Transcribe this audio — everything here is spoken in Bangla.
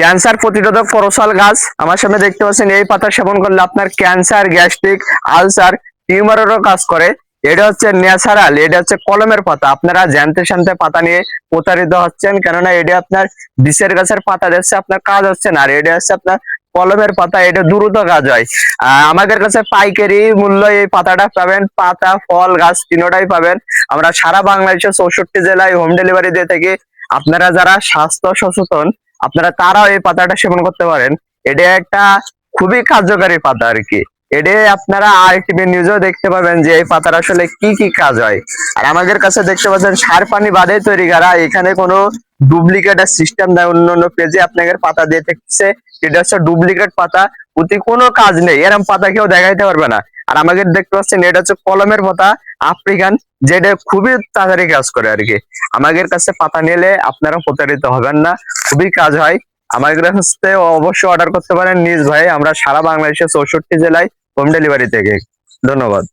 ক্যান্সার প্রতিরোধক পরশাল গাছ। আমার সামনে দেখতে পাচ্ছেন, এই পাতা সেবন করলে আপনার ক্যান্সার, গ্যাস্ট্রিক, আলসার, টিউমারেরও কাজ করে। এটা হচ্ছে ন্যাচারাল, এটা হচ্ছে কলমের পাতা। আপনারা জানতে শানতে পাতা নিয়ে প্রতারিত হচ্ছেন, কেননা এটা আপনার বিষের গাছের পাতা দেখছে আপনার কাজ হচ্ছে না। আর এটা হচ্ছে আপনার কলমের পাতা, এটা দ্রুত কাজ হয়। আমাদের কাছে পাইকারি মূল্য এই পাতাটা পাবেন। পাতা, ফল, গাছ তিনোটাই পাবেন। আমরা সারা বাংলাদেশের চৌষট্টি জেলায় হোম ডেলিভারি দিয়ে থাকি। আপনারা যারা স্বাস্থ্য সচেতন আপনারা তারাও এই পাতাটা সেবন করতে পারেন। এটা একটা খুবই কার্যকারী পাতা আর কি। এটা আপনারা আর টিভি নিউজেও দেখতে পাবেন যে এই পাতার আসলে কি কি কাজ হয়। আর আমাদের কাছে দেখতে পাচ্ছেন, সার পানি বাদে তৈরি করা। এখানে কোনো ডুপ্লিকেট সিস্টেম দেয় অন্য অন্য পেজে আপনাদের পাতা দিয়ে থাকছে এটা হচ্ছে ডুপ্লিকেট পাতা। অতি কোনো কাজ নেই। এরকম পাতা কেউ দেখাইতে পারবে না। আর আমাদের দেখতে পাচ্ছেন, এটা হচ্ছে কলমের পাতা, আফ্রিকান যেটা খুবই তাড়াতাড়ি কাজ করে আর কি। আমাদের কাছে পাতা নিলে আপনারা প্রতারিত হবেন না, খুবই কাজ হয়। আমাদের কাছে অবশ্যই অর্ডার করতে পারেন নিজ ভাই, আমরা সারা বাংলাদেশে চৌষট্টি জেলায় হোম ডেলিভারি থেকে। ধন্যবাদ।